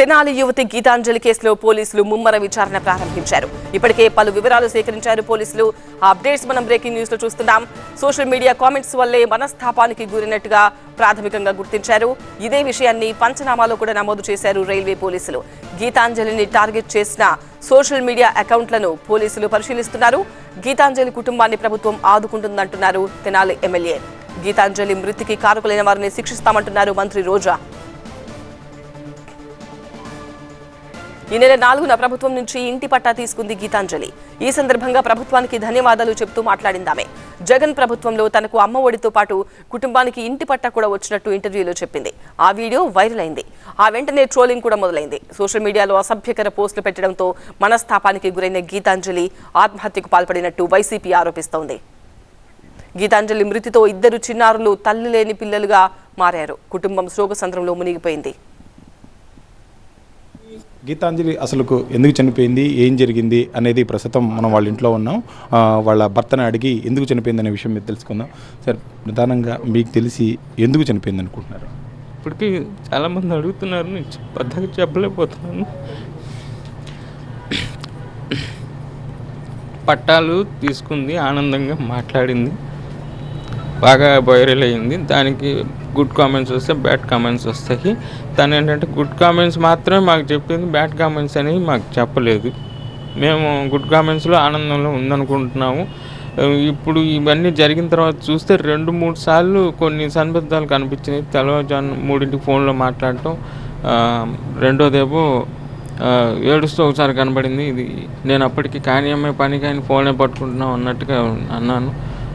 తెనాలి యువతి గీతాంజలి కేసులో పోలీసులు ముమ్మర విచారణ ప్రారంభించారు. ఇప్పటికే పలు వివరాలు సేకరించారు పోలీసులు. అప్డేట్స్ మనం బ్రేకింగ్ న్యూస్లో చూస్తున్నాం. సోషల్ మీడియా కామెంట్స్ వల్లే మనస్తాపానికి గురినట్టుగా ప్రాథమికంగా గుర్తించారు. ఇదే విషయాన్ని పంచనామాలో కూడా నమోదు చేశారు రైల్వే పోలీసులు. గీతాంజలిని టార్గెట్ చేసిన సోషల్ మీడియా అకౌంట్లను పోలీసులు పరిశీలిస్తున్నారు. గీతాంజలి కుటుంబాన్ని ప్రభుత్వం ఆదుకుంటుందంటున్నారు తెనాలి ఎమ్మెల్యే. గీతాంజలి మృతికి కారకులైన వారిని శిక్షిస్తామంటున్నారు మంత్రి రోజా. ఈ నెల నాలుగున ప్రభుత్వం నుంచి ఇంటి పట్టా తీసుకుంది గీతాంజలి. ఈ సందర్భంగా ప్రభుత్వానికి ధన్యవాదాలు చెబుతూ మాట్లాడిందామె. జగన్ ప్రభుత్వంలో తనకు అమ్మ ఒడితో పాటు కుటుంబానికి ఇంటి పట్టా కూడా వచ్చినట్టు ఇంటర్వ్యూలో చెప్పింది. ఆ వీడియో వైరల్ అయింది. ఆ వెంటనే ట్రోలింగ్ కూడా మొదలైంది. సోషల్ మీడియాలో అసభ్యకర పోస్టులు పెట్టడంతో మనస్తాపానికి గురైన గీతాంజలి ఆత్మహత్యకు పాల్పడినట్టు వైసీపీ ఆరోపిస్తోంది. గీతాంజలి మృతితో ఇద్దరు చిన్నారులు తల్లి లేని పిల్లలుగా మారారు. కుటుంబం శోకసంద్రంలో మునిగిపోయింది. గీతాంజలి అసలుకు ఎందుకు చనిపోయింది? ఏం జరిగింది? అనేది ప్రస్తుతం మనం వాళ్ళ ఇంట్లో ఉన్నాం. వాళ్ళ భర్తను అడిగి ఎందుకు చనిపోయింది అనే విషయం మీరు తెలుసుకుందాం. సార్ ప్రధానంగా మీకు తెలిసి ఎందుకు చనిపోయింది అనుకుంటున్నారు? ఇప్పటికీ చాలామంది అడుగుతున్నారు నేను పెద్దగా చెప్పలేకపోతున్నాను. పట్టాలు తీసుకుంది ఆనందంగా మాట్లాడింది. బాగా వైరల్ అయింది. దానికి గుడ్ కామెంట్స్ వస్తే బ్యాడ్ కామెంట్స్ వస్తాయి. తను ఏంటంటే గుడ్ కామెంట్స్ మాత్రమే మాకు చెప్పింది బ్యాడ్ కామెంట్స్ అనేవి మాకు చెప్పలేదు. మేము గుడ్ కామెంట్స్లో ఆనందంలో ఉందనుకుంటున్నాము. ఇప్పుడు ఇవన్నీ జరిగిన తర్వాత చూస్తే రెండు మూడు సార్లు కొన్ని సందర్భాలు కనిపించినాయి. తెల్లవారుజాను మూడింటికి ఫోన్లో మాట్లాడటం రెండోదేమో ఏడుస్తూ ఒకసారి కనబడింది. ఇది నేను అప్పటికి కానీ అమ్మాయి పని కానీ ఫోనే పట్టుకుంటున్నాం అన్నట్టుగా అన్నాను.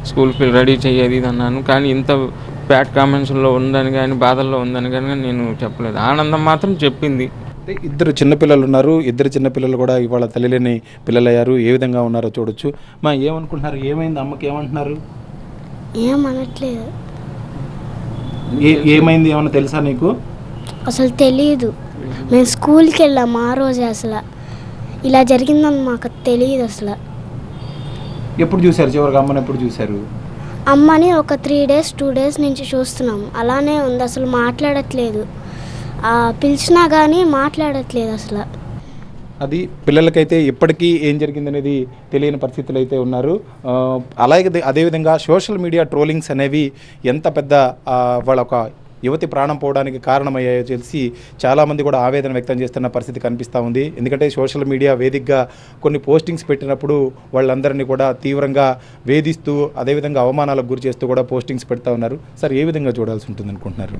స్కూల్కి రెడీ చేయేది ఇది అన్నాను. కానీ ఇంత బ్యాడ్ కామెంట్స్లో ఉందని కానీ బాధల్లో ఉందని కానీ నేను చెప్పలేదు. ఆనందం మాత్రం చెప్పింది. అంటే ఇద్దరు చిన్నపిల్లలు ఉన్నారు. ఇద్దరు చిన్నపిల్లలు కూడా ఇవాళ తల్లిలేని పిల్లలయ్యారు. ఏ విధంగా ఉన్నారో చూడొచ్చు. మా ఏమనుకుంటున్నారు? ఏమైంది? అమ్మకి ఏమంటున్నారు? ఏమనట్లేదు. ఏ ఏమైంది? ఏమన్నా తెలుసా నీకు? అసలు తెలియదు మేము స్కూల్కి వెళ్ళాం ఆ రోజే అసలు. ఇలా జరిగిందని మాకు తెలియదు అసలు. ఎప్పుడు చూశారు? చివరికి అమ్మని ఎప్పుడు చూశారు? అమ్మని ఒక త్రీ డేస్ టూ డేస్ నుంచి చూస్తున్నాం అలానే ఉంది అసలు మాట్లాడట్లేదు. పిలిచినా కానీ మాట్లాడట్లేదు అసలు. అది పిల్లలకైతే ఇప్పటికీ ఏం జరిగిందనేది తెలియని పరిస్థితులు అయితే ఉన్నారు అలాగే అదేవిధంగా సోషల్ మీడియా ట్రోలింగ్స్ అనేవి ఎంత పెద్ద వాళ్ళ ఒక యువతి ప్రాణం పోవడానికి కారణమయ్యాయో తెలిసి చాలామంది కూడా ఆవేదన వ్యక్తం చేస్తున్న పరిస్థితి కనిపిస్తూ ఉంది. ఎందుకంటే సోషల్ మీడియా వేదికగా కొన్ని పోస్టింగ్స్ పెట్టినప్పుడు వాళ్ళందరినీ కూడా తీవ్రంగా వేధిస్తూ అదేవిధంగా అవమానాలకు గురి చేస్తూ కూడా పోస్టింగ్స్ పెడతా ఉన్నారు. సార్ ఏ విధంగా చూడాల్సి ఉంటుంది అనుకుంటున్నారు?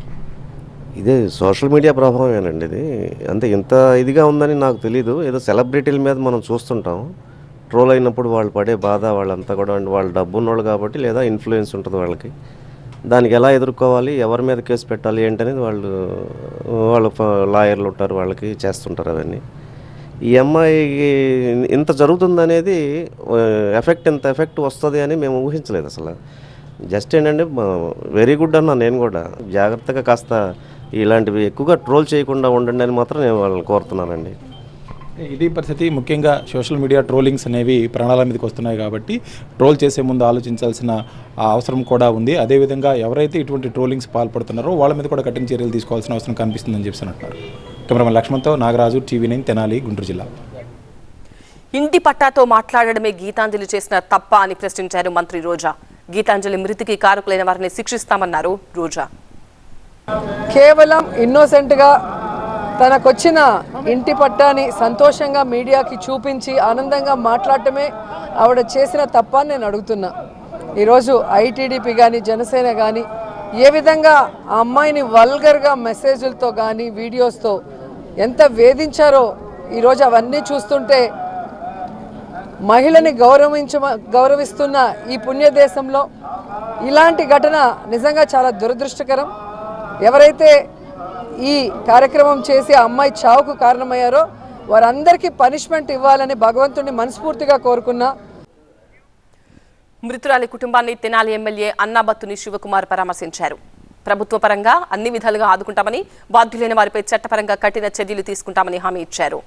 ఇదే సోషల్ మీడియా ప్రభావమేనండి ఇది. అంతే ఇంత ఇదిగా ఉందని నాకు తెలియదు ఏదో సెలబ్రిటీల మీద మనం చూస్తుంటాం. ట్రోల్ అయినప్పుడు వాళ్ళు పడే బాధ వాళ్ళంతా కూడా వాళ్ళు డబ్బు ఉన్నోళ్ళు కాబట్టి లేదా ఇన్ఫ్లుయెన్స్ ఉంటుంది వాళ్ళకి. దానికి ఎలా ఎదుర్కోవాలి ఎవరి మీద కేసు పెట్టాలి ఏంటనేది వాళ్ళు వాళ్ళ లాయర్లు ఉంటారు వాళ్ళకి చేస్తుంటారు అవన్నీ. ఈ అమ్మాయికి ఇంత జరుగుతుందనేది ఎఫెక్ట్ ఇంత ఎఫెక్ట్ వస్తుంది అని మేము ఊహించలేదు అసలు. జస్ట్ ఏంటంటే వెరీ గుడ్ అన్నా నేను కూడా. జాగ్రత్తగా కాస్త ఇలాంటివి ఎక్కువగా ట్రోల్ చేయకుండా ఉండండి అని మాత్రం నేను వాళ్ళని కోరుతున్నానండి. ఇది పరిస్థితి. ముఖ్యంగా సోషల్ మీడియా ట్రోలింగ్స్ అనేవి ప్రాణాల మీదకి వస్తున్నాయి కాబట్టి ట్రోల్ చేసే ముందు ఆలోచించాల్సిన అవసరం కూడా ఉంది. అదేవిధంగా ఎవరైతే ఇటువంటి ట్రోలింగ్స్ పాల్పడుతున్నారో వాళ్ళ మీద కూడా కఠిన చర్యలు తీసుకోవాల్సిన అవసరం కనిపిస్తుందని చెప్పి అంటున్నారు. కెమెరామెన్ లక్ష్మణ్తో నాగరాజు టీవీ నైన్ తెనాలి గుంటూరు జిల్లా. ఇంటి పట్టాతో మాట్లాడడమే గీతాంజలి చేసిన తప్ప అని ప్రశ్నించారు మంత్రి రోజా. గీతాంజలి మృతికి కారకులైన వారిని శిక్షిస్తామన్నారు రోజా. కేవలం ఇన్నోసెంట్గా తనకొచ్చిన ఇంటి పట్టాని సంతోషంగా మీడియాకి చూపించి ఆనందంగా మాట్లాడటమే ఆవిడ చేసిన తప్ప నేను అడుగుతున్నా. ఈరోజు ఐటీడీపీ కానీ జనసేన కానీ ఏ విధంగా ఆ అమ్మాయిని వల్గర్గా మెసేజ్లతో కానీ వీడియోస్తో ఎంత వేధించారో ఈరోజు అవన్నీ చూస్తుంటే మహిళని గౌరవించ గౌరవిస్తున్న ఈ పుణ్య దేశంలో ఇలాంటి ఘటన నిజంగా చాలా దురదృష్టకరం. ఎవరైతే ఈ కార్యక్రమం చేసి ఆ అమ్మాయి చావుకు కారణమయ్యారో వారందరికీ పనిష్మెంట్ ఇవ్వాలని భగవంతుడిని మనస్ఫూర్తిగా కోరుకున్నా. మృతురాలి కుటుంబాన్ని తెనాలి ఎమ్మెల్యే అన్నాబత్తుని శివకుమార్ పరామర్శించారు. ప్రభుత్వ పరంగా అన్ని విధాలుగా ఆదుకుంటామని బాధ్యులైన వారిపై చట్టపరంగా కఠిన చర్యలు తీసుకుంటామని హామీ ఇచ్చారు.